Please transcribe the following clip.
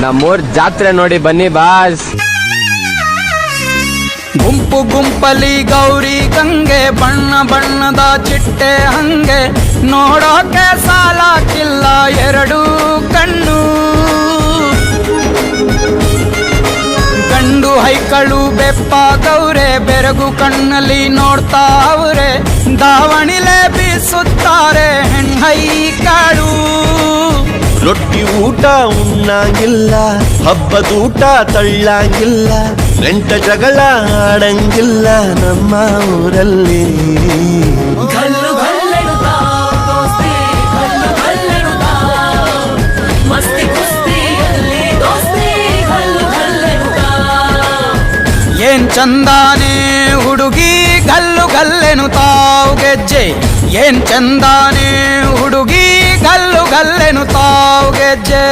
ನಮ್ಮೂರ್ ಜಾತ್ರೆ ನೋಡಿ ಬನ್ನಿ, ಬಾಸ್. ಗುಂಪು ಗುಂಪಲಿ ಗೌರಿ ಗಂಗೆ, ಬಣ್ಣ ಬಣ್ಣದ ಚಿಟ್ಟೆ ಹಂಗೆ. ನೋಡೋಕೆ ಸಾಲಾಕಿಲ್ಲ ಎರಡು ಕಣ್ಣು. ಗಂಡು ಹೈಕಳು ಬೆಪ್ಪ ಗೌರೆ, ಬೆರಗು ಕಣ್ಣಲ್ಲಿ ನೋಡ್ತಾ ಅವರೇ. ದಾವಣಿಲೆ ಬೀಸುತ್ತಾರೆ ಹೆಣ್ಣೈಕಳು ರೊಟ್ಟಿ ಊಟ ಉಣ್ಣಂಗಿಲ್ಲ ಹಬ್ಬದೂಟ ತಳ್ಳಂಗಿಲ್ಲ ನೆಂಟ ಜಗಳ ಆಡಂಗಿಲ್ಲ ನಮ್ಮ ಊರಲ್ಲಿ ಗಲ್ಲು ಗಲ್ಲೆಡುತ್ತಾ ದೋಸ್ತಿ ಗಲ್ಲು ಗಲ್ಲೆಡುತ್ತಾ ಮಸ್ತಿ ಕುಸ್ತಿಯಲ್ಲಿ ದೋಸ್ತಿ ಗಲ್ಲು ಗಲ್ಲೆಡುತ್ತಾ ಏನ್ ಚಂದಾನೆ ಹುಡುಗಿ ಗಲ್ಲು ಗಲ್ಲೆನು ತಾವು ಗೆಜ್ಜೆ ಏನ್ ಚಂದಾನೆ ಹುಡುಗಿ ಗಲ್ಲು ಗಲ್ಲೆನು ತಾವು ಗೆಜ್ಜೆ